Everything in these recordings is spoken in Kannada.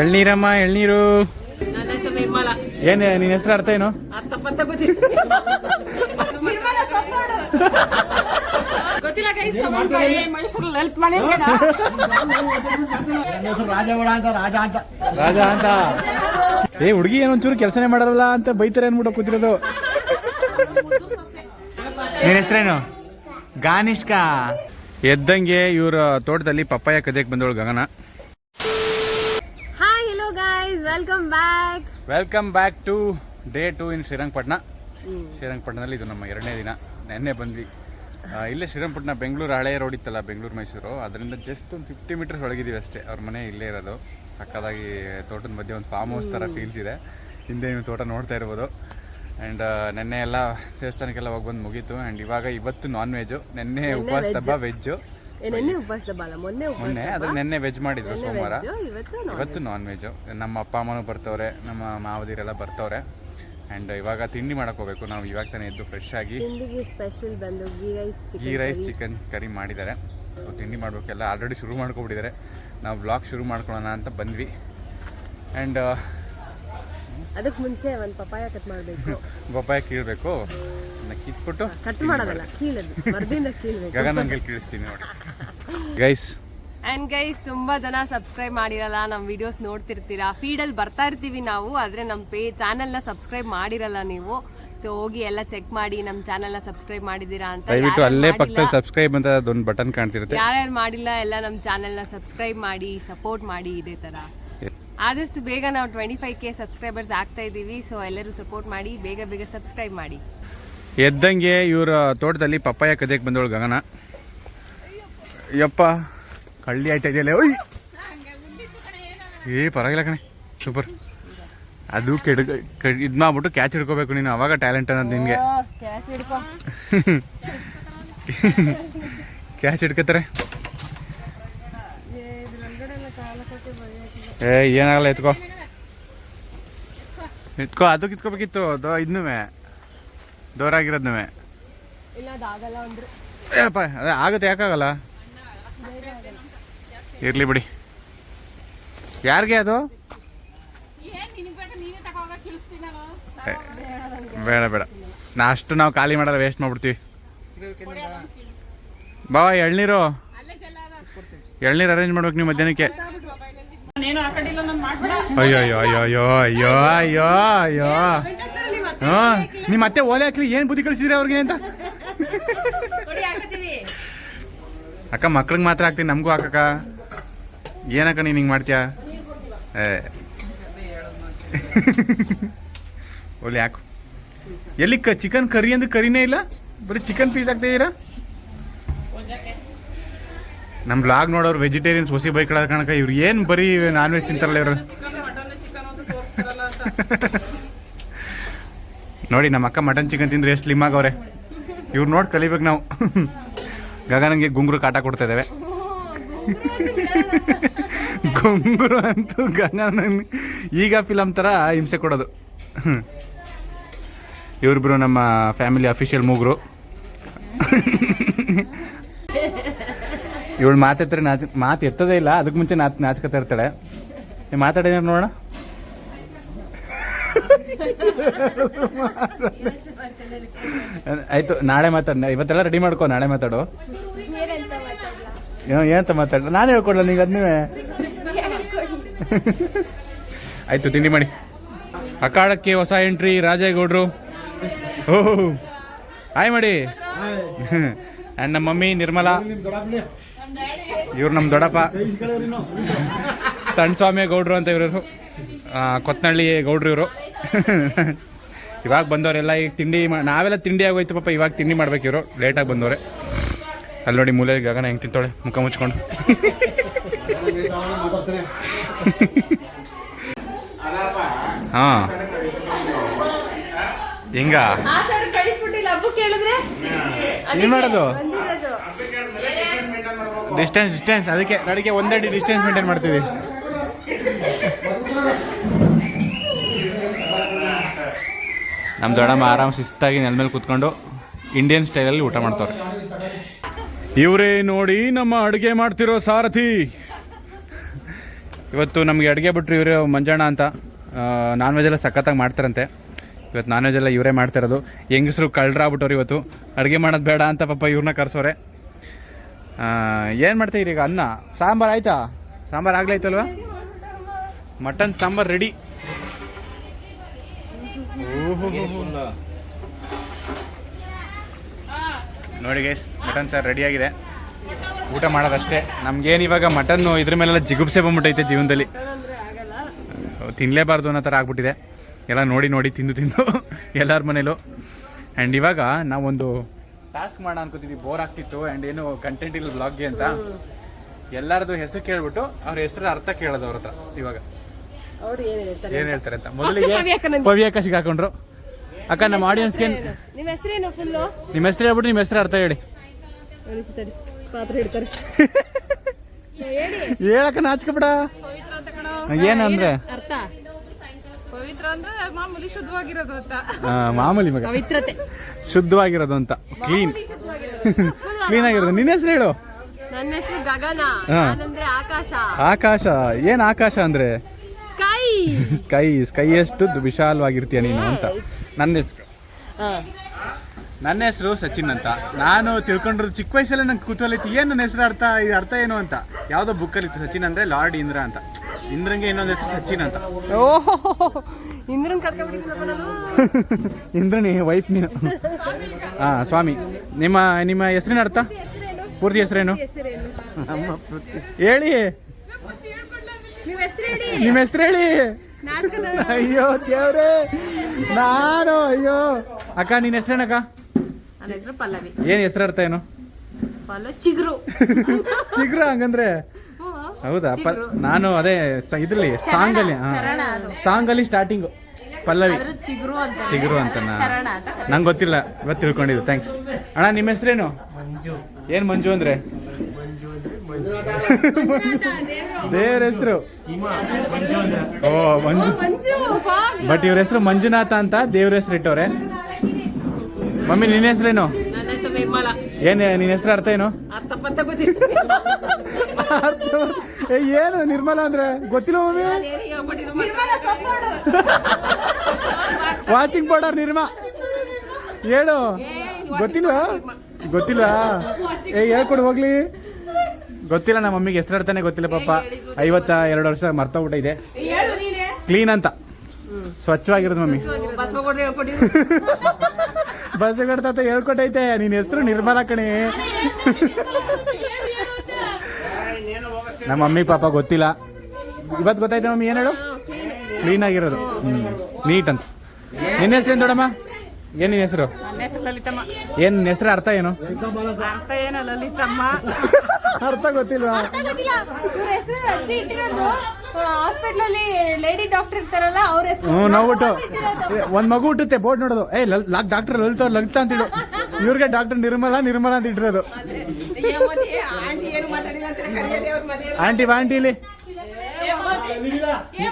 ಎಳ್ನೀರಮ್ಮ ಎಳ್ನೀರು. ಏನ್ ನಿನ್ನ ಹೆಸರು ಅರ್ಥ ಏನು? ರಾಜ ಅಂತ ರಾಜ ಅಂತ. ಏ ಹುಡುಗಿ ಏನೊಂಚೂರು ಕೆಲಸನೇ ಮಾಡಲ್ಲ ಅಂತ ಬೈತಾರೆ ಅನ್ಬಿಟ್ಟು ಕೂತಿರೋದು. ನಿನ್ ಹೆಸರೇನು? ಗಾನಿಷ್ಕಾ. ಎದ್ದಂಗೆ ಇವ್ರ ತೋಟದಲ್ಲಿ ಪಪ್ಪಾಯ ಕದಿಯಕ್ಕೆ ಬಂದವಳು Gagana. Welcome back welcome back to day two in Srirangapatna ಶ್ರೀರಂಗಪಟ್ಟಣದಲ್ಲಿ ಇದು ನಮ್ಮ ಎರಡನೇ ದಿನ. ನೆನ್ನೆ ಬಂದ್ವಿ. ಆ, ಇಲ್ಲೇ ಶ್ರೀರಂಗಪಟ್ಟಣ ಬೆಂಗಳೂರು ಹಳೆಯ ರೋಡ್ ಇತ್ತಲ್ಲ ಬೆಂಗಳೂರು ಮೈಸೂರು ಅದರಿಂದ ಜಸ್ಟ್ ಒಂದು ಫಿಫ್ಟಿ ಮೀಟರ್ಸ್ ಒಳಗಿದ್ದೀವಿ ಅಷ್ಟೇ. ಅವ್ರ ಮನೆ ಇಲ್ಲೇ ಇರೋದು. ಸಕ್ಕದಾಗಿ ತೋಟದ ಮಧ್ಯೆ ಒಂದು ಫಾರ್ಮ್ ಹೌಸ್ ಥರ ಫೀಲ್ಸ್ ಇದೆ. ಹಿಂದೆ ನೀವು ತೋಟ ನೋಡ್ತಾ ಇರ್ಬೋದು. ಆ್ಯಂಡ್ ನೆನ್ನೆ ಎಲ್ಲ ದೇವಸ್ಥಾನಕ್ಕೆಲ್ಲ ಹೋಗಿ ಬಂದು ಮುಗೀತು. ಆ್ಯಂಡ್ ಇವಾಗ ಇವತ್ತು ನಾನ್ ವೆಜ್ಜು ನೆನ್ನೆ ಉಪವಾಸ ಹಬ್ಬ ವೆಜ್ಜು ನೆನ್ನೆ ಉಪವಾಸದ ಬಾಲ ಮೊನ್ನೆ ಉಪವಾಸ ಮೊನ್ನೆ ಅದ್ರ ನೆನ್ನೆ ವೆಜ್ ಮಾಡಿದ್ರು ಸೋಮವಾರ. ಇವತ್ತು ಇವತ್ತು ನಾನ್ ವೆಜ್ ನಮ್ಮ ಅಪ್ಪ ಅಮ್ಮನೂ ಬರ್ತವ್ರೆ ನಮ್ಮ ಮಾವದಿರೆಲ್ಲ ಬರ್ತವ್ರೆ. ಆ್ಯಂಡ್ ಇವಾಗ ತಿಂಡಿ ಮಾಡಕ್ ಹೋಗ್ಬೇಕು. ನಾವು ಇವಾಗ ತಾನೇ ಎದ್ದು ಫ್ರೆಶ್ ಆಗಿ ತಿಂಡಿಗೆ ಸ್ಪೆಷಲ್ ಬಂದು ghee rice ghee chicken rice chicken curry ಮಾಡಿದ್ದಾರೆ. ಸೊ ತಿಂಡಿ ಮಾಡಬೇಕೆಲ್ಲ ಆಲ್ರೆಡಿ ಶುರು ಮಾಡ್ಕೊಬಿಟ್ಟಿದ್ದಾರೆ. ನಾವು ಬ್ಲಾಗ್ ಶುರು ಮಾಡ್ಕೊಳ್ಳೋಣ ಅಂತ ಬಂದ್ವಿ. ಆ್ಯಂಡ್ ಅದಕ್ಕೆ ಮುಂಚೆ ಒಂದು ಪಪಾಯ ಕಟ್ ಮಾಡಬೇಕು. ಪಪ್ಪಾಯ ಕೀಳ್ಬೇಕು. ಅದನ್ನ ಕಿತ್ಬಿಟ್ಟು ಕಟ್ ಮಾಡೋದಲ್ಲ ಕೀಳದು. ಮರದಿಂದ ಕೀಳ್ಬೇಕು. ಗಗನಂಗಲ್ ಕೀಳಿಸ್ತೀನಿ ನೋಡಿ. ಗೈಸ್ ಅಂಡ್ ಗೈಸ್ ತುಂಬಾ ಜನ ಸಬ್ಸ್ಕ್ರೈಬ್ ಮಾಡಿರಲ್ಲ ನಮ್ಮ ವಿಡಿಯೋಸ್ ನೋಡ್ತಿರ್ತೀರಾ? ಫೀಡಲ್ಲಿ ಬರ್ತಾ ಇರ್ತೀವಿ ನಾವು ಆದ್ರೆ ನಮ್ಮ ಪೇ ಚಾನೆಲ್ನ ಸಬ್ಸ್ಕ್ರೈಬ್ ಮಾಡಿರಲ್ಲ ನೀವು. ಸೊ ಹೋಗಿ ಎಲ್ಲ ಚೆಕ್ ಮಾಡಿ ನಮ್ಮ ಚಾನೆಲ್ನ ಸಬ್ಸ್ಕ್ರೈಬ್ ಮಾಡಿದ್ದೀರಾ ಅಂತ ದಯವಿಟ್ಟು ಯಾರ್ಯಾರು ಅಲ್ಲೇ ಮಾಡಿಲ್ಲ- ಪಕ್ಕದಲ್ಲಿ ಸಬ್ಸ್ಕ್ರೈಬ್ ಅಂತ ಅದೊಂದು ಬಟನ್ ಕಾಣ್ತಿರುತ್ತೆ. ಯಾರ್ಯಾರು ಮಾಡಿಲ್ಲ ಎಲ್ಲ ನಮ್ಮ ಚಾನೆಲ್ನ ಸಬ್ಸ್ಕ್ರೈಬ್ ಮಾಡಿ ಸಪೋರ್ಟ್ ಮಾಡಿ ಇದೇ ತರ. ಆದಷ್ಟು ಬೇಗ ನಾವು ಟ್ವೆಂಟಿ ಫೈವ್ ಕೆ ಸಬ್ಸ್ಕ್ರೈಬರ್ಸ್ ಆಗ್ತಾ ಇದ್ದೀವಿ ಸೊ ಎಲ್ಲರೂ ಸಪೋರ್ಟ್ ಮಾಡಿ ಬೇಗ ಬೇಗ ಸಬ್ಸ್ಕ್ರೈಬ್ ಮಾಡಿ. ಎದ್ದಂಗೆ ಇವರ ತೋಟದಲ್ಲಿ ಪಪ್ಪಾಯ ಕದಕ್ಕೆ ಬಂದವಳು ಗಗನ. ಯಪ್ಪ ಕಳ್ಳಿ ಆಯ್ತಾ ಇದೆಯಲ್ಲ? ಓಯ್! ಏ ಪರವಾಗಿಲ್ಲ ಕಣೆ. ಸೂಪರ್. ಅದು ಕೆಡ ಇದು ಮಾಡ್ಬಿಟ್ಟು ಕ್ಯಾಚ್ ಹಿಡ್ಕೋಬೇಕು ನೀನು. ಅವಾಗ ಟ್ಯಾಲೆಂಟ್ ಅನ್ನೋದು ನಿನಗೆ. ಕ್ಯಾಚ್ ಹಿಡ್ಕೋತಾರೆ. ಏ ಏನಾಗಲ್ಲ ಎತ್ಕೋ. ಎತ್ಕೋ ಅದು ಕಿತ್ಕೋಬೇಕಿತ್ತು ಇದನ್ನೂ ದೋರಾಗಿರೋದ್ನೂ ಇಲ್ಲ ಅದಾಗಲ್ಲ ಅಂದ್ರೆ ಏಪ್ಪ ಅದೇ ಆಗುತ್ತೆ ಯಾಕಾಗಲ್ಲ? ಇರ್ಲಿ ಬಿಡಿ. ಯಾರಿಗೆ ಅದು? ಬೇಡ ಬೇಡ. ನಾ ಅಷ್ಟು ನಾವು ಖಾಲಿ ಮಾಡಲ್ಲ ವೇಸ್ಟ್ ಮಾಡ್ಬಿಡ್ತೀವಿ. ಬಾವ ಎಳ್ನೀರು? ಎಳ್ನೀರು ಅರೇಂಜ್ ಮಾಡ್ಬೇಕು ನೀವು ಮಧ್ಯಾಹ್ನಕ್ಕೆ. ನೀನು ಹಾಕೊಂಡಿಲ್ಲ ನಾನು ಮಾಡ್ಬಿಡ ಅಯ್ಯೋ ಅಯ್ಯೋ ಅಯ್ಯೋ ಅಯ್ಯೋ ಅಯ್ಯೋ. ಅಯ್ಯೋ ಅಯ್ಯೋ ಹಾ ನಿಮ್ಮ ಮತ್ತೆ ಓಲೆ ಹಾಕ್ಲಿ ಏನು ಬುದ್ಧಿ ಕಳಿಸಿದ್ರಿ ಅವ್ರಿಗೆ ಅಂತ? ಅಕ್ಕ ಮಕ್ಳಿಗೆ ಮಾತ್ರ ಹಾಕ್ತೀನಿ ನಮಗೂ ಹಾಕಕ್ಕ. ಏನಕ್ಕ ನೀನು ಹಿಂಗೆ ಮಾಡ್ತೀಯ? ಏ. ಓಲೆ ಹಾಕು. ಎಲ್ಲಿ ಕ ಚಿಕನ್ ಕರಿ ಅಂದ್ರೆ ಕರಿನೇ ಇಲ್ಲ? ಬರೀ ಚಿಕನ್ ಪೀಸ್ ಹಾಕ್ತಾ ನಮ್ಮ ಬ್ಲಾಗ್ ನೋಡೋರು ವೆಜಿಟೇರಿಯನ್ಸ್ ಹೊಸಿ ಬೈಕ್ ಕಣಕ ಇವ್ರು ಏನು ಬರೀ ನಾನ್ ವೆಜ್ ತಿಂತಾರಲ್ಲ ಇವರು ಮಟನ್ ಚಿಕನ್ ಅಂತ ತೋರಿಸ್ತಾರಲ್ಲ ಅಂತ ನೋಡಿ, ನಮ್ಮ ಅಕ್ಕ ಮಟನ್ ಚಿಕನ್ ತಿಂದ್ರೆ ಎಷ್ಟು ಸ್ಲಿಮ್ ಆಗವ್ರೆ. ಇವ್ರು ನೋಡಿ ಕಲಿಬೇಕು ನಾವು. ಗಗನಂಗೆ ಗುಂಗ್ರು ಕಾಟ ಕೊಡ್ತಾ ಇದ್ದಾವೆ ಗುಂಗುರು ಅಂತೂ ಗಗನ ಈಗ ಫಿಲಮ್ ಥರ ಹಿಂಸೆ ಕೊಡೋದು. ಇವ್ರಿಬ್ರು ನಮ್ಮ ಫ್ಯಾಮಿಲಿ ಅಫಿಷಿಯಲ್ ಮೂಗ್ರು. ಇವಳು ಮಾತೆತ್ತರೆ ನಾಚ ಮಾತು ಎತ್ತದೇ ಇಲ್ಲ ಅದಕ್ಕೆ ಮುಂಚೆ ನಾಚ್ ನಾಚ್ಕೊತಾ ಇರ್ತಾಳೆ. ನೀವು ಮಾತಾಡಿ ನೋಡೋಣ? ಆಯ್ತು, ನಾಳೆ ಮಾತಾಡ ಇವತ್ತೆಲ್ಲ ರೆಡಿ ಮಾಡ್ಕೋ, ನಾಳೆ ಮಾತಾಡು. ಏನೋ ಏನಂತ ಮಾತಾಡ ನಾನು ಹೇಳ್ಕೊಡ್ಲ ನೀವು ಅದ್ನೇ? ಆಯ್ತು, ತಿಂಡಿ ಮಾಡಿ. ಅಖಾಡಕ್ಕೆ ಹೊಸ ಎಂಟ್ರಿ ರಾಜೇಗೌಡ್ರು. ಓ ಹಾಯ್ ಮಾಡಿ. ಆ್ಯಂಡ್ ನಮ್ಮ ಮಮ್ಮಿ, ನಿರ್ಮಲಾ. ಇವ್ರು ನಮ್ಮ ದೊಡ್ಡಪ್ಪ. ಸಣ್ಣ ಸ್ವಾಮಿ ಗೌಡ್ರು ಅಂತ ಇವರು. ಕೊತ್ನಳ್ಳಿ ಗೌಡ್ರು ಇವರು. ಇವಾಗ ಬಂದವರೆಲ್ಲ ಈಗ ತಿಂಡಿ ನಾವೆಲ್ಲ ತಿಂಡಿ ಆಗೋಯ್ತು ಪಾಪ, ಇವಾಗ ತಿಂಡಿ ಮಾಡ್ಬೇಕು ಇವರು. ಲೇಟಾಗಿ ಬಂದವ್ರೆ. ಅಲ್ಲಿ ನೋಡಿ ಮೂಲೆ ಗಗನ ಹೆಂಗೆ ತಿಂತಾಳೆ, ಮುಖ ಮುಚ್ಕೊಂಡು. ಹಾಂ. ಹಿಂಗ? ಏನು ಮಾಡೋದು? ಡಿಸ್ಟೆನ್ಸ್ ಡಿಸ್ಟೆನ್ಸ್ ಅದಕ್ಕೆ, ನಡಿಗೆ ಒಂದಡಿ ಡಿಸ್ಟೆನ್ಸ್ ಮೇಂಟೈನ್ ಮಾಡ್ತೀವಿ ನಮ್ಮ ದೊಡ್ಡಮ್ಮ ಆರಾಮ್ ಶಿಸ್ತಾಗಿ ನೆಲ ಮೇಲೆ ಕೂತ್ಕೊಂಡು ಇಂಡಿಯನ್ ಸ್ಟೈಲಲ್ಲಿ ಊಟ ಮಾಡ್ತಾರೆ ಇವರೇ ನೋಡಿ ನಮ್ಮ ಅಡುಗೆ ಮಾಡ್ತಿರೋ ಸಾರಥಿ. ಇವತ್ತು ನಮಗೆ ಅಡುಗೆ ಬಿಟ್ರು ಇವರೇ ಮಂಜಣ್ಣ ಅಂತ. ನಾನ್ ವೆಜ್ ಎಲ್ಲ ಸಖತ್ತಾಗಿ ಮಾಡ್ತಾರಂತೆ. ಇವತ್ತು ನಾನ್ ವೆಜ್ ಎಲ್ಲ ಇವರೇ ಮಾಡ್ತಿರೋದು. ಹೆಂಗಸರು ಕಳ್ರಾಗ್ಬಿಟ್ಟವ್ರು ಇವತ್ತು. ಅಡುಗೆ ಮಾಡೋದು ಬೇಡ ಅಂತ ಪಾಪ ಇವ್ರನ್ನ ಕರೆಸೋರೆ ಏನು ಮಾಡ್ತೀರಿ ಈಗ ಅನ್ನ? ಸಾಂಬಾರು ಆಯ್ತಾ? ಸಾಂಬಾರು ಆಗಲೈತಲ್ವಾ ಮಟನ್, ಸಾಂಬಾರು ರೆಡಿ ನೋಡಿ ಗೈಸ್ ಮಟನ್ ಸಾರು ರೆಡಿಯಾಗಿದೆ ಊಟ ಮಾಡೋದಷ್ಟೇ ನಮ್ಗೇನು ಇವಾಗ ಮಟನ್ನು ಇದ್ರ ಮೇಲೆಲ್ಲ ಜಿಗುಪ್ಸೆ ಬಂದ್ಬಿಟ್ಟೈತೆ ಜೀವನದಲ್ಲಿ ತಿನ್ನಲೇಬಾರ್ದು ಅನ್ನೋ ಥರ ಆಗ್ಬಿಟ್ಟಿದೆ ಎಲ್ಲ ನೋಡಿ ನೋಡಿ ತಿಂದು ತಿಂದು ಎಲ್ಲರ ಮನೇಲೂ ಆ್ಯಂಡ್ ಇವಾಗ ನಾವೊಂದು ಟಾಸ್ಕ್ ಮಾಡೋಣ ಅನ್ಕೋತಿದ್ವಿ ಬೋರ್ ಆಗ್ತಿತ್ತು ಆ್ಯಂಡ್ ಏನು ಕಂಟೆಂಟ್ ಇಲ್ಲ ಬ್ಲಾಗ್ಗೆ ಅಂತ ಎಲ್ಲರದು ಹೆಸರು ಕೇಳ್ಬಿಟ್ಟು ಅವ್ರ ಹೆಸರು ಅರ್ಥ ಕೇಳೋದು ಅವ್ರ ಹತ್ರ ಇವಾಗ ಅವ್ರು ಏನ್ ಹೇಳ್ತಾರೆ ಏನು ಹೇಳ್ತಾರೆ ಅಂತ? ಮೊದಲಿಗೆ ಪವಿ ಅಕ್ಕನಂದು. ಪವಿ ಅಕ್ಕ ಸಿಗಾಕೊಂಡ್ರು ಅಕ್ಕ ನಮ್ಮ ಆಡಿಯನ್ಸ್ಗೆ ನಿಮ್ಮ ಹೆಸರೇನು ಫುಲ್ಲು ನಿಮ್ಮ ಹೆಸರು ಹೇಳ್ಬಿಟ್ಟು ನಿಮ್ಮ ಹೆಸರು ಅರ್ಥ ಹೇಳಿ. ಅನಿಸುತ್ತದೆ ಪಾತ್ರ ಹಿಡ್ತಾರೆ. ಹೇಳಿ. ಹೇಳಕ್ಕ ನಾಚ್ಕೊಬಿಡ. ಪವಿತ್ರ ಅಂತ ಕಣೋ. ಏನಂದ್ರೆ ಅರ್ಥ? ಪವಿತ್ರ ಅಂದ್ರೆ ಮಾಮೂಲಿ ಶುದ್ಧವಾಗಿರೋದು ಅಂತ. ಆ, ಮಾಮೂಲಿ ಮಗ. ಪವಿತ್ರತೆ. ಶುದ್ಧವಾಗಿರೋದು ಅಂತ. ಕ್ಲೀನ್ ಕ್ಲೀನ್ ಆಗಿರೋದು. ನಿನ್ನ ಹೆಸರು ಹೇಳು. ನನ್ನ ಹೆಸರು ಗಗನ. ಹಾ. ನಾನಂದ್ರೆ ಆಕಾಶ. ಆಕಾಶ. ಏನ್ ಆಕಾಶ ಅಂದ್ರೆ? ಸ್ಕೈ ಸ್ಕೈ ಎಷ್ಟು ವಿಶಾಲವಾಗಿರ್ತೀಯ ನೀನು ಅಂತ. ನನ್ನ ಹೆಸರು. ನನ್ನ ಹೆಸರು ಸಚಿನ್ ಅಂತ. ನಾನು ತಿಳ್ಕೊಂಡಿರೋದು ಚಿಕ್ಕ ವಯಸ್ಸಲ್ಲೇ ನಂಗೆ ಕುತೂಹಲ ಇತ್ತು. ಏನು ನನ್ನ ಹೆಸರು ಅರ್ಥ ಇದು ಅರ್ಥ ಏನು ಅಂತ? ಯಾವುದೋ ಬುಕ್ಕಲ್ಲಿ ಇತ್ತು ಸಚಿನ್ ಅಂದ್ರೆ ಲಾರ್ಡ್ ಇಂದ್ರ ಅಂತ. ಇಂದ್ರಂಗೆ ಇನ್ನೊಂದು ಹೆಸರು ಸಚಿನ್ ಅಂತ. ಓಹೋ ಇಂದ್ರನ್ ಇಂದ್ರನಿ ವೈಫ್ ನೀನು. ಹಾ ಸ್ವಾಮಿ. ನಿಮ್ಮ ನಿಮ್ಮ ಹೆಸರಿನ ಅರ್ಥ? ಪೂರ್ತಿ ಹೆಸರೇನು? ಹೇಳಿ. ನಿಮ್ಮ ಹೆಸರು ಹೇಳಿ. ನಾಟಕದ ಅಯ್ಯೋ ದೇವ್ರೆ. ನಾನು ಅಯ್ಯೋ. ಅಕ್ಕ ನಿನ್ನ ಹೆಸರೇನಕ್ಕ ನನ್ನ ಹೆಸರು ಪಲ್ಲವಿ. ಏನ್ ಹೆಸರು ಅರ್ಥ ಏನು ಚಿಗ್ರು. ಚಿಗ್ರು ಹಂಗಂದ್ರೆ? ಹೌದಾ? ಪ ನಾನು ಅದೇ ಸ- ಇದ್ರಲ್ಲಿ ಸಾಂಗ್ ಅಲ್ಲಿ ಸಾಂಗ್ ಅಲ್ಲಿ ಸ್ಟಾರ್ಟಿಂಗ್ ಪಲ್ಲವಿ. ಚಿಗುರು ಅಂತ. ಚಿಗುರು ಅಂತ ನಂಗೆ ಗೊತ್ತಿಲ್ಲ. ಇವತ್ತು ತಿಳ್ಕೊಂಡಿದ್ದು ಥ್ಯಾಂಕ್ಸ್ ಅಣ್ಣ ನಿಮ್ಮ ಹೆಸರೇನು? ಏನ್ ಮಂಜು ಅಂದ್ರೆ? ದೇವ್ರ ಹೆಸರು. ಓ ಮಂಜು. ಬಟ್ ಇವ್ರ ಹೆಸರು ಮಂಜುನಾಥ ಅಂತ ದೇವ್ರ ಹೆಸರು ಇಟ್ಟವ್ರೆ. ಮಮ್ಮಿ ನಿನ್ನ ಹೆಸರೇನು? ನನ್ನ ಹೆಸರು ನಿರ್ಮಲ. ಏನ್ ನಿನ್ನ ಹೆಸರು ಅರ್ಥ ಏನು? ಅರ್ಥ ಪತ್ತ ಗೊತ್ತಿಲ್ಲ ಏ, ಏನು ನಿರ್ಮಲಾ ಅಂದ್ರೆ? ಗೊತ್ತಿಲ್ಲ ಮಮ್ಮಿ? Watching powder Nirma. ಹೇಳು. ಗೊತ್ತಿಲ್ವಾ? ಗೊತ್ತಿಲ್ವಾ? ಏ ಹೇಳ್ಕೊಡು ಹೋಗ್ಲಿ. ಗೊತ್ತಿಲ್ಲ ನಮ್ಮ ಮಮ್ಮಿಗೆ ಹೆಸರಾಡ್ತಾನೆ ಗೊತ್ತಿಲ್ಲ ಪಾಪ. ಐವತ್ತ ಎರಡು ವರ್ಷ ಮರ್ತೋಗ್ಬಿಟ್ಟಿದೆ ಹೇಳು ನೀನೇ. ಕ್ಲೀನ್ ಅಂತ. ಸ್ವಚ್ಛವಾಗಿರೋದು ಮಮ್ಮಿ. ಬಸ್ ತಾತ ಹೇಳ್ಕೊಟ್ಟೈತೆ. ನಿನ್ನ ಹೆಸರು ನಿರ್ಮಲಾ ಕಣಿ. ನಮ್ಮ ಮಮ್ಮಿ ಪಾಪ ಗೊತ್ತಿಲ್ಲ. ಇವತ್ತು ಗೊತ್ತಾಯ್ತು ಮಮ್ಮಿ? ಏನು ಹೇಳು? ಕ್ಲೀನ್ ಆಗಿರೋದು. ನೀಟ್ ಅಂತ. ನಿನ್ನ ಹೆಸರು ಏನು ದೊಡ್ಡಮ್ಮ? ಏನು ನಿನ್ನ ಹೆಸರು? ನನ್ನ ಹೆಸರು ಲಲಿತಮ್ಮ. ಏನು ಹೆಸರು ಅರ್ಥ ಏನು? ಅರ್ಥ ಏನು ಲಲಿತಮ್ಮ? ಅರ್ಥ ಗೊತ್ತಿಲ್ವಾ? ಗೊತ್ತಿಲ್ಲ. ಇವ್ರ ಹೆಸರು ಅಜ್ಜಿ ಇಟ್ಟಿರೋದು. ಹಾಸ್ಪಿಟಲ್ ಅಲ್ಲಿ ಲೇಡಿ ಡಾಕ್ಟರ್ ಇರ್ತಾರಲ್ಲ ಅವ್ರ ಹೆಸರು. ಹ್ಞೂ ನೋಡ್ಬಿಟ್ಟು ಒಂದು ಮಗು ಹುಟ್ಟುತ್ತೆ ಬೋರ್ಡ್ ನೋಡೋದು. ಏ ಲಲ್ ಲಾಕ್ ಡಾಕ್ಟರ್ ಲಲಿತ ಲಲಿತ ಅಂತ ಇಡು ಇವ್ರಿಗೆ ಡಾಕ್ಟರ್ ನಿರ್ಮಲಾ ನಿರ್ಮಲಾ ಅಂತ ಇಟ್ಟಿರೋದು. ಆಂಟಿ ಏನು ಮಾತಾಡಿಲ್ಲ ಅಂತ ಕರೆಯಲಿ ಅವ್ರ ಮದುವೆ ಆಂಟಿ ಬಾ ಆಂಟಿ ಇಲ್ಲಿ.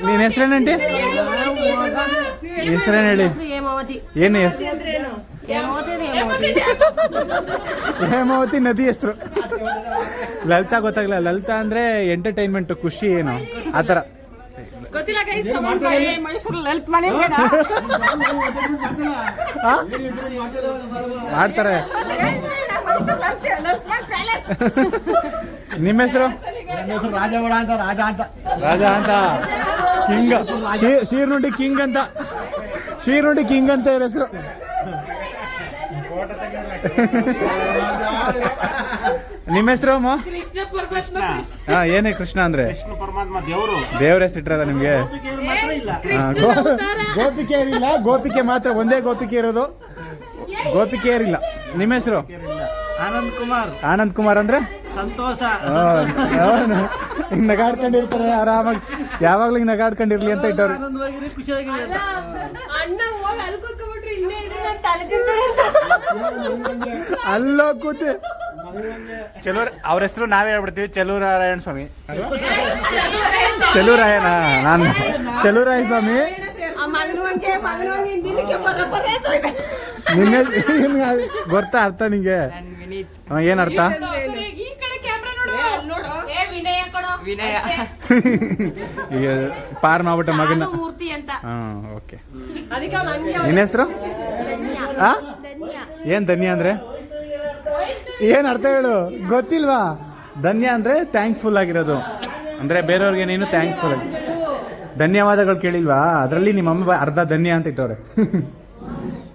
ನಿನ್ನ ಹೆಸರೇನಂಟಿ ಹೆಸರೇನು ಹೇಳಿ? ಏನು ಹೇಮಾವತಿ ನದಿ ಹೆಸರು. ಲಲಿತಾ ಗೊತ್ತಾಗಲ್ಲ ಲಲಿತಾ ಅಂದ್ರೆ ಎಂಟರ್ಟೈನ್ಮೆಂಟ್ ಖುಷಿ ಏನು? ಆ ಥರ? ಮಾಡ್ತಾರೆ. ನಿಮ್ಮ ಹೆಸರು? ರಾಜಗೌಡ ಅಂತ ರಾಜ ಅಂತ. ರಾಜ ಅಂತ. ಕಿಂಗ್. ಶೀ- ಶೀರ್ನುಂಡಿ ಕಿಂಗ್ ಅಂತ. ಶೀರ್ನುಂಡಿ ಕಿಂಗ್ ಅಂತ ಇವ್ರ ಹೆಸರು. ನಿಮ್ಮ ಹೆಸರು ಅಮ್ಮ? ಹಾ ಏನೇ ಕೃಷ್ಣ ಅಂದ್ರೆ? ಪರಮಾತ್ಮ ದೇವರು. ದೇವ್ರ ಹೆಸರು ಇಟ್ರಲ್ಲ ನಿಮ್ಗೆ? ಗೋಪಿಕೆ ಏರಿಲ್ಲ ಗೋಪಿಕೆ ಮಾತ್ರ ಒಂದೇ ಗೋಪಿಕೆ ಇರೋದು. ಗೋಪಿಕೆ ಗೋಪಿಕೆಯರಿಲ್ಲ ನಿಮ್ಮ ಹೆಸರು? ಆನಂದ್ ಕುಮಾರ್. ಆನಂದ್ ಕುಮಾರ್ ಅಂದ್ರೆ? ಸಂತೋಷ. ಹಿಂಗ್ ನಗಾಡ್ಕೊಂಡಿರ್ತಾರೆ ಆರಾಮಾಗಿ. ಯಾವಾಗ್ಲೂ ಹಿಂಗ್ ನಗಾಡ್ಕೊಂಡಿರ್ಲಿ ಅಂತ ಇಟ್ಟವ್ರು ಆನಂದವಾಗಿರಿ ಖುಷಿಯಾಗಿರಿ ಅಂತ. ಅಣ್ಣ ಹೋಗಿ ಅಲ್ಲಿ ಕೂತ್ಕೊಂಡ್ಬಿಟ್ರೆ ಇಲ್ಲೇ ಇದೆ ನಾನು ತಲೆ ತಿಂತಾರೆ ಅಲ್ಲೋ ಕೂತಿ. ಚೆಲೂರ್ ಅವ್ರ ಹೆಸರು ನಾವೇ ಹೇಳ್ಬಿಡ್ತೀವಿ ಚೆಲೂರಾಯಣ ಸ್ವಾಮಿ. ಅಲ್ವಾ? ಚೆಲೂರಾಯನ ನಾನು ಚೆಲುವರಾಯ ಸ್ವಾಮಿ ನಿನ್ನೆ ಗೊತ್ತಾ ಅರ್ಥ ನಿಂಗೆ? ಏನರ್ಥ ಏನ್ ಅರ್ಥ ಈ ಕಡೆ ಕ್ಯಾಮ್ರಾ ನೋಡು ನೋಡು ಏ ವಿನಯ. ಈಗ ಪಾರ್ ಮಾಡ್ಬಿಟ್ಟ ಮಗನ. ಮೂರ್ತಿ ಅಂತ. ಹಾಂ ಓಕೆ. ನಿನ್ನ ಹೆಸರು? ಏನು ಧನ್ಯ ಅಂದರೆ? ಏನು ಅರ್ಥ ಹೇಳು? ಗೊತ್ತಿಲ್ವಾ? ಧನ್ಯ ಅಂದರೆ ಥ್ಯಾಂಕ್ಫುಲ್ ಆಗಿರೋದು. ಅಂದರೆ ಬೇರೆಯವ್ರಿಗೆ ನೀನು ಥ್ಯಾಂಕ್ಫುಲ್ ಧನ್ಯವಾದಗಳು ಕೇಳಿಲ್ವಾ? ಅದರಲ್ಲಿ ನಿಮ್ಮ ಅಮ್ಮ ಅರ್ಧ ಧನ್ಯ ಅಂತ ಇಟ್ಟವ್ರೆ.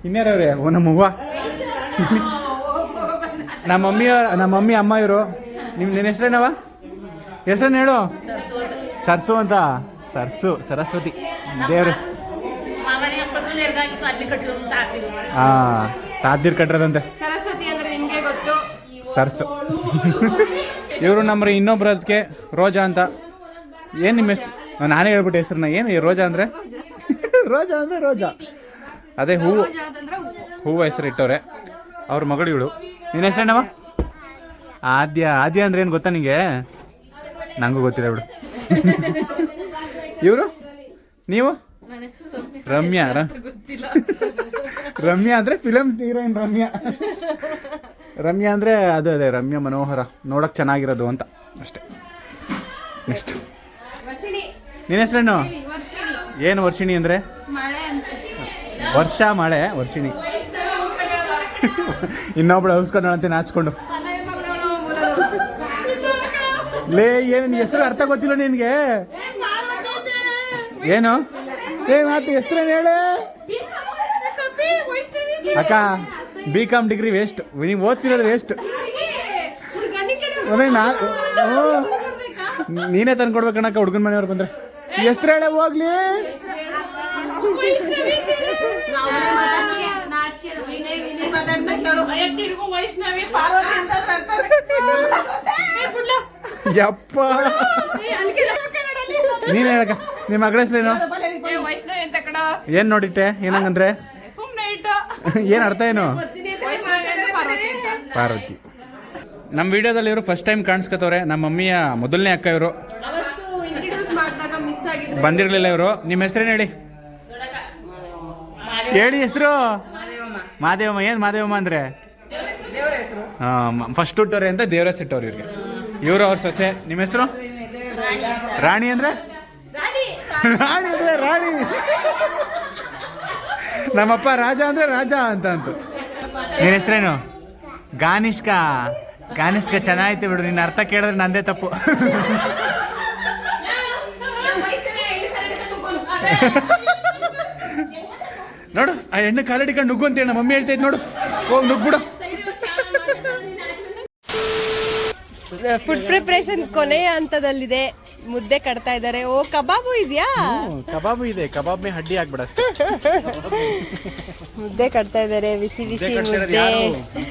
ಇನ್ಯಾರವ್ರೆ ಓ ನಮ್ಮ ಅವ್ವ. ನಮ್ಮ ಮಮ್ಮಿ ನಮ್ಮ ಮಮ್ಮಿ ಅಮ್ಮ ಇವರು. ನಿಮ್ಮ ನಿನ್ನ ಹೆಸ್ರೇನವ ಹೆಸ್ರೇನು ಹೇಳು? ಸರ್ಸು ಅಂತ. ಸರ್ಸು ಸರಸ್ವತಿ. ದೇವ್ರ ಹಾ ತಾದಿರ್ ಕಟ್ಟಿರೋದಂತೆ. ಸರಸ್ವತಿ ಅಂದ್ರೆ ನಿಮ್ಗೆ ಗೊತ್ತು? ಸರ್ಸು. ಇವರು ನಮ್ಮ ಇನ್ನೊಬ್ರ ಅದಕ್ಕೆ ರೋಜಾ ಅಂತ. ಏನು ನಿಮ್ಮ ಹೆಸ್ ನಾನೇ ಹೇಳ್ಬಿಟ್ಟು ಹೆಸ್ರನ್ನ. ಏನು ಈ ರೋಜಾ ಅಂದರೆ? ರೋಜಾ ಅಂದ್ರೆ ರೋಜಾ. ಅದೇ ಹೂವು. ಹೂವು ಹೆಸರು ಇಟ್ಟವ್ರೆ. ಅವ್ರ ಮಗಳು ಇವಳು. ನಿನ್ನ ಹೆಸ್ರೇನವ? ಆದ್ಯ ಆದ್ಯ ಅಂದ್ರೆ ಏನು ಗೊತ್ತಾ ನಿಂಗೆ? ನಂಗೂ ಗೊತ್ತಿಲ್ಲ ಬಿಡು. ಇವರು? ನೀವು? ರಮ್ಯಾ ರ- ರಮ್ಯಾ ಅಂದ್ರೆ ಫಿಲಮ್ ಹೀರೋಯಿನ್ ರಮ್ಯಾ. ರಮ್ಯಾ ಅಂದ್ರೆ ಅದು ಅದೇ ರಮ್ಯಾ ಮನೋಹರ. ನೋಡಕ್ ಚೆನ್ನಾಗಿರೋದು ಅಂತ. ಅಷ್ಟೇ. ನೆಕ್ಸ್ಟ್ ನಿನ್ನ ಹೆಸರೇನು? ಏನು ವರ್ಷಿಣಿ ಅಂದ್ರೆ? ವರ್ಷ ಮಳೆ ವರ್ಷಿಣಿ. ಇನ್ನೊಬ್ಳು ಹೌಸ್ಕೊಂಡು ಅಂತ ನಾಚ್ಕೊಂಡು. ಲೇ ಏನು ನಿನ್ನ ಹೆಸರು ಅರ್ಥ ಗೊತ್ತಿಲ್ಲ ನಿನ್ಗೆ? ಏನು? ಏ ಮಾತು ಹೆಸ್ರೇನು ಹೇಳಿ? ಅಕ್ಕ ಬಿ ಕಾಮ್ ಡಿಗ್ರಿ ವೇಸ್ಟ್ ನೀವು ಓದ್ತಿರೋದು ವೇಸ್ಟ್ ನಾ ಹ್ಞೂ. ನೀನೇ ತಂದು ಕೊಡ್ಬೇಕಣ್ಣಕ್ಕ ಹುಡುಗನ ಮನೆಯವ್ರು ಬಂದ್ರೆ. ಹೆಸ್ರು ಹೇಳ ಹೋಗ್ಲಿ ವೈಷ್ಣವಿ ಪಾರ್ವತಿ ಅಂತ. ಯಪ್ಪ. ನೀನ್ ಹೇಳಕ ನಿಮ್ಮ ಮಗಳ ಹೆಸರೇನು? ಏನ್ ನೋಡಿಟ್ಟೆ? ಏನಂಗಂದ್ರೆ? ಏನ್ ಅರ್ಥ ಏನು? ಪಾರ್ವತಿ. ನಮ್ಮ ವಿಡಿಯೋದಲ್ಲಿ ಇವರು ಫಸ್ಟ್ ಟೈಮ್ ಕಾಣಿಸ್ಕೊತವ್ರೆ. ನಮ್ಮ ಮಮ್ಮಿಯ ಮೊದಲನೇ ಅಕ್ಕ ಇವರು. ಬಂದಿರಲಿಲ್ಲ ಇವರು. ನಿಮ್ಮ ಹೆಸರೇನು ಹೇಳಿ? ಹೇಳಿ ಹೆಸರು? ಮಾದೇವಮ್ಮ. ಏನು ಮಾದೇವಮ್ಮ ಅಂದರೆ? ಫಸ್ಟ್ ಹುಟ್ಟವ್ರೆ ಅಂತ ದೇವರ ಸಿಟ್ಟವ್ರು ಇವ್ರಿಗೆ. ಇವರು ಅವ್ರ ಸೊಸೆ. ನಿಮ್ಮ ಹೆಸರು? ರಾಣಿ ಅಂದ್ರೆ? ರಾಣಿ. ಅಂದ್ರೆ ರಾಣಿ. ನಮ್ಮಪ್ಪ ರಾಜ ಅಂದರೆ ರಾಜ ಅಂತ ಅಂತು ನಿನ್ನ ಹೆಸರೇನು? ಗಾನಿಷ್ಕ. ಗಾನಿಷ್ಕ ಚೆನ್ನಾಗಿತ್ತು ಬಿಡು. ನಿನ್ನ ಅರ್ಥ ಕೇಳಿದ್ರೆ ನಂದೇ ತಪ್ಪು. ನೋಡು ಆ ಹೆಣ್ಣು ಕಾಲಡಿಕೊಂಡು ನುಗ್ಗು ಅಂತ ನಮ್ಮ ಮಮ್ಮಿ ಹೇಳ್ತಾ ಇದ್ ನೋಡು. ಹೋಗಿ ನುಗ್ಬಿಡು ಫುಡ್ ಪ್ರಿಪ್ರೇಷನ್ ಕೊನೆಯ ಹಂತದಲ್ಲಿದೆ. ಮುದ್ದೆ ಕಟ್ತಾ ಇದ್ದಾರೆ. ಓ ಕಬಾಬು ಇದೆಯಾ? ಕಬಾಬು ಇದೆ. ಕಬಾಬ್ ಮೇ ಹಡ್ಡಿ ಆಗ್ಬಿಡ ಅಷ್ಟೇ ಮುದ್ದೆ ಕಟ್ತಾ ಇದ್ದಾರೆ. ಬಿಸಿ ಬಿಸಿ ಮುದ್ದೆ?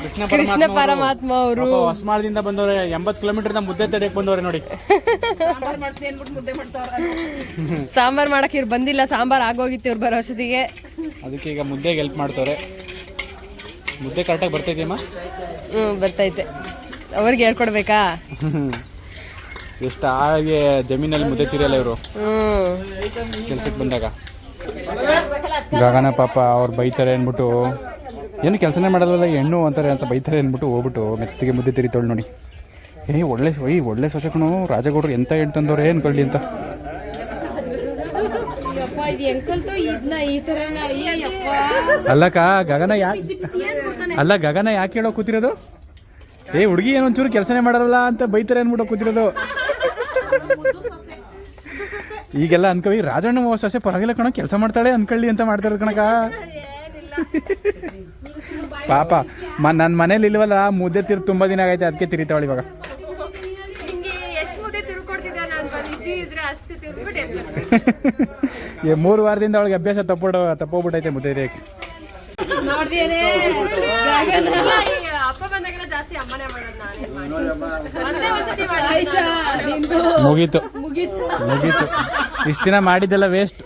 ಕೃಷ್ಣ ಕೃಷ್ಣ ಪರಮಾತ್ಮ ಅವರು. ಹೊಸಮಾಳದಿಂದ ಬಂದವ್ರೆ ಎಂಬತ್ ಕಿಲೋಮೀಟರ್ ಮುದ್ದೆ ತಡೆಯಕ್ ಬಂದವ್ರೆ ನೋಡಿ. ಸಾಂಬಾರ್ ಮಾಡಕ್ ಇವ್ರು ಬಂದಿಲ್ಲ. ಸಾಂಬಾರ್ ಆಗೋಗಿತ್ತು ಇವ್ರು ಬರೋ ಹೊಸದಿಗೆ ಅದಕ್ಕೆ ಈಗ ಮುದ್ದೆಗೆ ಹೆಲ್ಪ್ ಮಾಡ್ತವ್ರೆ. ಮುದ್ದೆ ಕರೆಕ್ಟಾಗಿ ಬರ್ತೈತೆ ಅಮ್ಮ? ಹ್ಞೂ ಬರ್ತೈತೆ ಅವ್ರಿಗೆ ಹೇಳ್ಕೊಡ್ಬೇಕಾ? ಎಷ್ಟು ಹಾಗೆ ಜಮೀನಲ್ಲಿ ಮುದ್ದೆ ತಿರಿಯಲ್ಲ ಇವರು? ಕೆಲ್ಸಕ್ಕೆ ಬಂದಾಗ. ಗಗನ ಪಾಪ ಅವ್ರು ಬೈತಾರೆ ಅಂದ್ಬಿಟ್ಟು ಏನು ಕೆಲಸನೇ ಮಾಡಲ್ವಲ್ಲ ಹೆಣ್ಣು ಅಂತಾರೆ ಅಂತ ಬೈತಾರೆ ಅಂದ್ಬಿಟ್ಟು ಹೋಗ್ಬಿಟ್ಟು ಮೆತ್ತಿಗೆ ಮುದ್ದೆ ತಿರಿತೋಳು ನೋಡಿ. ಏ ಒಳ್ಳೆ ಒಯ್ ಒಳ್ಳೆ ಸೊಸಕಣು ರಾಜಗೌಡ್ರು ಎಂತ ಹೆಣ್ಣು ತಂದವ್ರೆ ಅನ್ಕೊಳ್ಳಿ ಅಂತ. ಅಲ್ಲಕ್ಕ ಗಗನ ಯಾಕೆ ಅಲ್ಲ ಗಗನ ಯಾಕೆ ಹೇಳೋ ಕೂತಿರೋದು? ಏ ಹುಡುಗಿ ಏನೊಂಚೂರು ಕೆಲಸನೇ ಮಾಡಲ್ಲ ಅಂತ ಬೈತಾರೆ ಅನ್ಬಿಟ್ಟು ಕೂತಿರೋದು ಈಗೆಲ್ಲ ಅನ್ಕವಿ ರಾಜಣ್ಣ ಸೊಸೆ ಪರವಾಗಿಲ್ಲ ಕಣ ಕೆಲಸ ಮಾಡ್ತಾಳೆ ಅನ್ಕೊಳ್ಳಿ ಅಂತ ಮಾಡ್ತಾರೆ ಕಣಕ ಪಾಪ ಮ ನನ್ನ ಮನೇಲಿ ಇಲ್ವಲ್ಲ ಮುದ್ದೆ ತಿರು ತುಂಬ ದಿನ ಆಗೈತೆ ಅದಕ್ಕೆ ತಿರಿತಾವಳು ಇವಾಗ ಏ ಈ ಮೂರು ವಾರದಿಂದ ಅವಳಿಗೆ ಅಭ್ಯಾಸ ತಪ್ಪು ತಪ್ಪೋಗ್ಬಿಟ್ಟೈತೆ ಮುದ್ದೆ ತಿರಿಯಕ್ಕೆ ಬಂದಾಗೆಲ್ಲ ಜಾಸ್ತಿ ಅಮ್ಮನೇ ಮಾಡೋದು ನಾನು. ಮುಗೀತು. ಮುಗೀತು? ಇಷ್ಟು ದಿನ ಮಾಡಿದ್ದೆಲ್ಲ ವೇಸ್ಟ್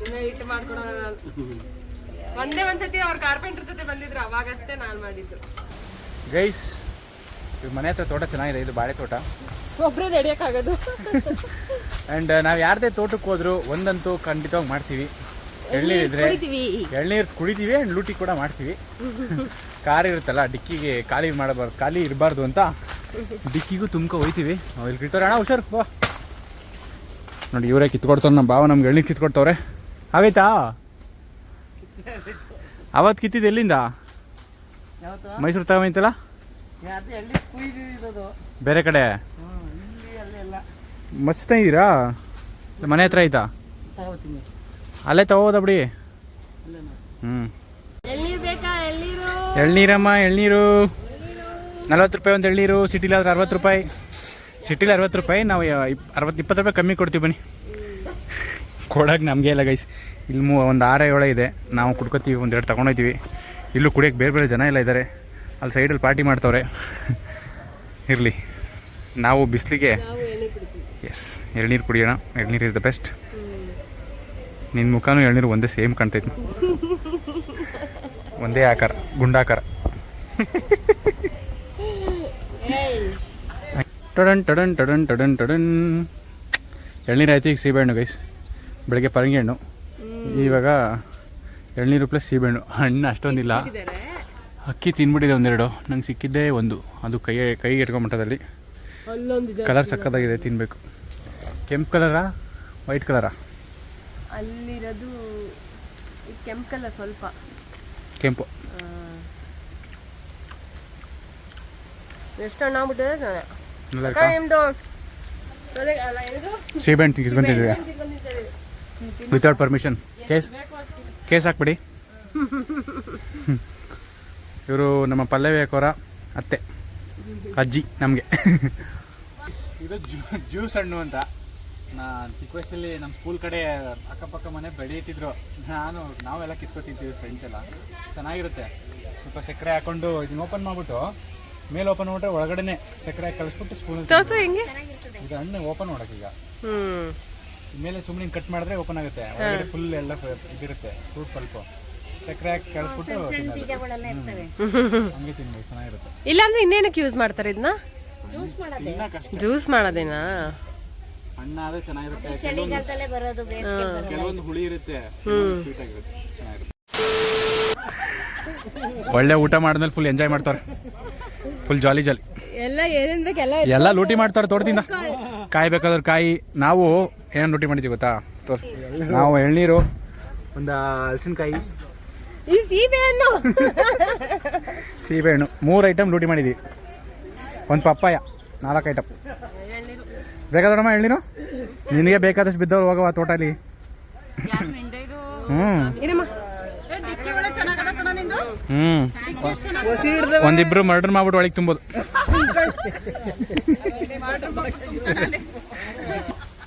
ಇನ್ನ ಹಿಟ್ಟು ಮಾಡ್ಕೊಡೋಣ ನಾನು. ಒಂದೇ ಒಂದ್ಸತಿ ಅವ್ರ ಕಾರ್ಪೆಂಟರ್ ಜೊತೆ ಬಂದಿದ್ರು ಅವಾಗಷ್ಟೇ ನಾನು ಮಾಡಿದ್ದು. ಗೈಸ್ ಮನೆ ಹತ್ರ ತೋಟ ಚೆನ್ನಾಗಿದೆ ಇದು ಬಾಳೆ ತೋಟ. ಒಬ್ರು ನಡಿಯಕ್ಕಾಗೋದು ಆ್ಯಂಡ್ ನಾವು ಯಾರದೇ ತೋಟಕ್ಕೆ ಹೋದ್ರು ಒಂದಂತೂ ಖಂಡಿತವಾಗಿ ಮಾಡ್ತೀವಿ. ಎಳ್ನೀರಿದ್ರೆ ಎಳ್ನೀರು ಕುಡಿತೀವಿ. ಆ್ಯಂಡ್ ಲೂಟಿ ಕೂಡ ಮಾಡ್ತೀವಿ. ಕಾರ್ ಇರುತ್ತಲ್ಲ ಡಿಕ್ಕಿಗೆ ಖಾಲಿ ಮಾಡಬಾರ್ದು ಖಾಲಿ ಇರಬಾರ್ದು ಅಂತ ಡಿಕ್ಕಿಗೂ ತುಂಬ್ಕೊ ಹೋಯ್ತೀವಿ ಅವ್ರಿಗೆ ಇಲ್ಲಿ ಕಿತ್ತೋರೆ ಅಣ್ಣ ಹುಷಾರು ಬಾ. ನೋಡಿ ಇವರೇ ಕಿತ್ಕೊಡ್ತಾರೆ ನಮ್ಮ ಭಾವ ನಮ್ಗೆ ಎಳ್ನೀರು ಕಿತ್ಕೊಡ್ತವ್ರೆ. ಆಗೈತಾ? ಅವತ್ತು ಕಿತ್ತಿದ್ದು ಎಲ್ಲಿಂದ? ಯಾವತ್ತು? ಮೈಸೂರು ತಗೊಂಬೈತಲ್ಲ ಬೇರೆ ಕಡೆ? ಹ್ಞೂ ಇಲ್ಲಿ ಅಲ್ಲಿ ಎಲ್ಲ. ಮಸ್ತ ಇದ್ದೀರಾ? ಮನೆ ಹತ್ರ ಆಯ್ತಾ? ಅಲ್ಲೇ ತಗೋದ ಬಿಡಿ? ಹ್ಞೂ ಎಳ್ನೀರಮ್ಮ ಎಳ್ನೀರು. ನಲ್ವತ್ತು ರೂಪಾಯಿ ಒಂದು ಎಳ್ನೀರು ಸಿಟಿಲಿ ಆದ್ರೆ ಅರವತ್ತು ರೂಪಾಯಿ. ಸಿಟಿಲಿ ಅರವತ್ತು ರೂಪಾಯಿ ನಾವು ಅರವತ್ತು ಇಪ್ಪತ್ತು ರೂಪಾಯಿ ಕಮ್ಮಿ ಕೊಡ್ತೀವಿ ಬನ್ನಿ. ಕೊಡೋಕೆ ನಮಗೆ ಇಲ್ಲ ಗೈಸ್ ಇಲ್ಲಿ ಮೂ ಒಂದು ಆರ ಏಳು ಇದೆ. ನಾವು ಕುಡ್ಕೋತೀವಿ ಒಂದೆರಡು ತೊಗೊಂಡೋಗ್ತೀವಿ ಇಲ್ಲೂ ಕುಡಿಯೋಕೆ ಬೇರೆ ಬೇರೆ ಜನ ಎಲ್ಲ ಇದ್ದಾರೆ ಅಲ್ಲಿ ಸೈಡಲ್ಲಿ ಪಾರ್ಟಿ ಮಾಡ್ತವ್ರೆ. ಇರಲಿ. ನಾವು ಬಿಸಿಲಿಗೆ ಎಸ್ ಎಳ್ನೀರು ಕುಡಿಯೋಣ. ಎಳ್ನೀರು ಇಸ್ ದ ಬೆಸ್ಟ್ ನಿನ್ನ ಮುಖನೂ ಎಳ್ನೀರು ಒಂದೇ ಸೇಮ್ ಕಾಣ್ತೈತಿ. ಒಂದೇ ಆಕಾರ ಗುಂಡಾಕಾರ. ಟಡನ್ ಟಡನ್ ಟಡನ್ ಟಡನ್ ಟಡನ್. ಎಳ್ನೀರು ಆಯ್ತು ಈಗ ಸೀಬೆಹಣ್ಣು ಗೈಸ್ ಬೆಳಗ್ಗೆ ಪರಂಗಿ ಹಣ್ಣು. ಇವಾಗ ಎಳ್ನೀರು ಪ್ಲಸ್ ಸೀಬೆಹಣ್ಣು ಹಣ್ಣು. ಅಷ್ಟೊಂದಿಲ್ಲ. ಅಕ್ಕಿ ತಿನ್ಬಿಟ್ಟಿದೆ ಒಂದೆರಡು. ನಂಗೆ ಸಿಕ್ಕಿದ್ದೇ ಒಂದು. ಅದು ಕೈ ಕೈಗೆ ಇಟ್ಕೊಂಬಟ್ಟದಲ್ಲಿ ಕಲರ್ ಸಕ್ಕತ್ತಾಗಿದೆ ತಿನ್ನಬೇಕು ಕೆಂಪು ಕಲರಾ ವೈಟ್ ಕಲರಾ ಅಲ್ಲಿರೋದು ಕೆಂಪು. ಕಲರ್ ಸ್ವಲ್ಪ ಕೆಂಪು ಎಷ್ಟು ವಿತೌಟ್ ಪರ್ಮಿಷನ್ ಕೇಸ್ ಕೇಸ್ ಹಾಕ್ಬಿಡಿ. ಇವರು ನಮ್ಮ ಪಲ್ಲವಿ ಹಾಕೋರ ಅತ್ತೆ. ಅಜ್ಜಿ ನಮಗೆ. ಜ್ಯೂಸ್ ಹಣ್ಣು ಅಂತ. ನಾ ಚಿಕ್ಕ ವಯಸ್ಸಲ್ಲಿ ನಮ್ಮ ಸ್ಕೂಲ್ ಕಡೆ ಅಕ್ಕಪಕ್ಕ ಮನೆ ಬೆಳೀತಿದ್ರು ನಾನು ನಾವೆಲ್ಲ ಕಿತ್ಕೊತಿದ್ವಿ ಫ್ರೆಂಡ್ಸ್ ಎಲ್ಲ. ಚೆನ್ನಾಗಿರುತ್ತೆ. ಸ್ವಲ್ಪ ಸಕ್ಕರೆ ಹಾಕೊಂಡು ಇದನ್ನ ಓಪನ್ ಮಾಡಿಬಿಟ್ಟು ಮೇಲೆ ಓಪನ್ ಮಾಡ್ರೆ ಒಳಗಡೆನೆ ಸಕ್ಕರೆ ಹಾಕಿ ಕಳಿಸ್ಬಿಟ್ಟು ಸ್ಕೂಲ್ ಇದು ಹಣ್ಣು ಓಪನ್ ಮಾಡೋಕೆ ಈಗ ಹ್ಮ್. ಮೇಲೆ ಸುಮ್ಮನೆ ಕಟ್ ಮಾಡಿದ್ರೆ ಓಪನ್ ಆಗುತ್ತೆ. ಒಳಗಡೆ ಫುಲ್ ಎಲ್ಲ ಫ- ಇದಿರುತ್ತೆ. ಫ್ರೂಟ್ ಪಲ್ಪು ಸಕ್ಕರೆ ಹಾಕಿ ಕಳಿಸ್ಬಿಟ್ಟು ಹಂಗೆ ತಿನ್ಬೇಕು ಚೆನ್ನಾಗಿರುತ್ತೆ. ಇಲ್ಲಾಂದ್ರೆ ಇನ್ನೇನಕ್ಕೆ ಯೂಸ್ ಮಾಡ್ತಾರೆ ಇದನ್ನ? ಜ್ಯೂಸ್ ಮಾಡೋದೇನಾ? ಹಣ್ಣಾದ್ರೆ ಚೆನ್ನಾಗಿರುತ್ತೆ. ಕೆಲವೊಂದು ಹುಳಿ ಇರುತ್ತೆ ಸ್ವೀಟ್ ಆಗಿರುತ್ತೆ ಚೆನ್ನಾಗಿರುತ್ತೆ. ಒಳ್ಳೆ ಊಟ ಮಾಡಿದ್ಮೇಲೆ ಫುಲ್ ಎಂಜಾಯ್ ಮಾಡ್ತಾರೆ. ಫುಲ್ ಜಾಲಿ ಜಾಲಿ ಎಲ್ಲ ಏನೇನ್ ಬೇಕೆಲ್ಲ ಎಲ್ಲ ಲೂಟಿ ಮಾಡ್ತಾರೆ ತೋಟದಿಂದ. ಕಾಯಿ ಬೇಕಾದ್ರೆ ಕಾಯಿ. ನಾವು ಏನೇನು ಲೂಟಿ ಮಾಡಿದ್ವಿ ಗೊತ್ತಾ? ತೋರ್ಸ್ ನಾವು ಎಳ್ನೀರು ಒಂದು ಹಲಸಿನಕಾಯಿ ಈ ಸೀಬೆ ಹಣ್ಣು ಸೀಬೆಹಣ್ಣು. ಮೂರು ಐಟಮ್ ಲೂಟಿ ಮಾಡಿದ್ವಿ. ಒಂದು ಪಪ್ಪಾಯ ನಾಲ್ಕು ಐಟಮ್ ಬೇಕಾದಮ್ಮ ಎಳ್ನೀರು ನಿನಗೆ ಬೇಕಾದಷ್ಟು ಬಿದ್ದವ್ರು ಹೋಗವ ತೋಟಲ್ಲಿ. ಹ್ಞೂ ಹ್ಞೂ ಒಂದಿಬ್ರು ಮರ್ಡರ್ ಮಾಡ್ಬಿಟ್ಟು ಒಳಗೆ ತುಂಬೋದು.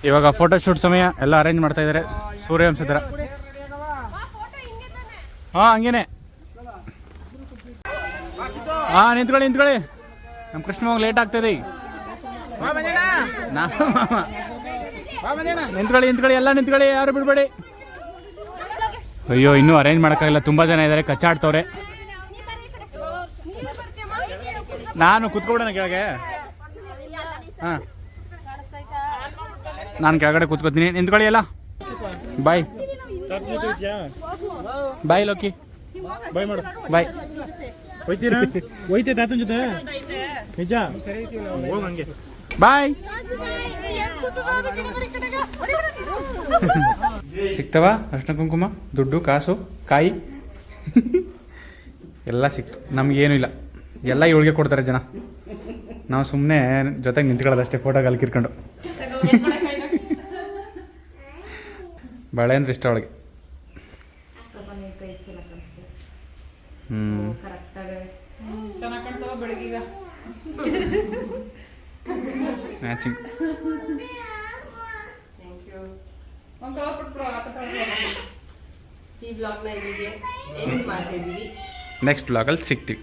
ಇವಾಗ ಫೋಟೋ ಶೂಟ್ ಸಮಯ ಎಲ್ಲ ಅರೇಂಜ್ ಮಾಡ್ತಾ ಇದ್ದಾರೆ ಸೂರ್ಯವಂಶ ಥರ. ಹಾಂ ಹಂಗೇನೆ. ಹಾಂ ನಿಂತ್ಕೊಳ್ಳಿ ನಿಂತ್ಕೊಳ್ಳಿ. ನಮ್ಮ ಕೃಷ್ಣ ಹೋಗಿ ಲೇಟ್ ಆಗ್ತದೆ ನಿಂತ್ಕೊಳ್ಳಿ ನಿಂತ್ಕೊಳ್ಳಿ ಎಲ್ಲ ನಿಂತ್ಕೊಳ್ಳಿ ಯಾರು ಬಿಡಬೇಡಿ. ಅಯ್ಯೋ ಇನ್ನೂ ಅರೇಂಜ್ ಮಾಡೋಕ್ಕಾಗಿಲ್ಲ. ತುಂಬ ಜನ ಇದ್ದಾರೆ ಕಚ್ಚಾಡ್ತವ್ರೆ. ನಾನು ಕುತ್ಕೊಬಿಡೋಣ ಕೆಳಗೆ. ಹಾಂ. ನಾನು ಕೆಳಗಡೆ ಕೂತ್ಕೋತೀನಿ. ನಿಂತ್ಕೊಳ್ಳಿ ಎಲ್ಲ. ಬಾಯ್. ಬಾಯ್ ಲೋಕಿ. ಬಾಯ್ ಮಾಡು. ಬಾಯ್. ಹೋಯ್ತೀರಾ? ಹೋಯ್ತೀರಾ ತಾತನ ಜೊತೆ? ನಿಜ? ಹೋಗ್ ಹಂಗೆ. ಬಾಯ್. ಸಿಗ್ತವ? ಅರ್ಶಿನ ಕುಂಕುಮ, ದುಡ್ಡು, ಕಾಸು, ಕಾಯಿ? ಎಲ್ಲ ಸಿಕ್ತು. ನಮಗೇನು ಇಲ್ಲ. ಎಲ್ಲ ಇವಳಿಗೆ ಕೊಡ್ತಾರೆ ಜನ. ನಾವು ಸುಮ್ಮನೆ ಜೊತೆಗೆ ನಿಂತ್ಕೊಳ್ಳೋದಷ್ಟೇ ಫೋಟೋ ಅಲ್ಲಿ ಕಿರ್ಕೊಂಡು ಬಳೆ ಅಂದ್ರೆ ಇಷ್ಟ ಅವಳಿಗೆ. ಹ್ಞೂ ಮ್ಯಾಚಿಂಗ್ ಈ ಬ್ಲಾಗ್ನ ಇಲ್ಲಿಗೆ ಎಡಿಟ್ ಮಾಡ್ತಾ ಇದ್ದೀವಿ ನೆಕ್ಸ್ಟ್ ಬ್ಲಾಗಲ್ಲಿ ಸಿಗ್ತೀವಿ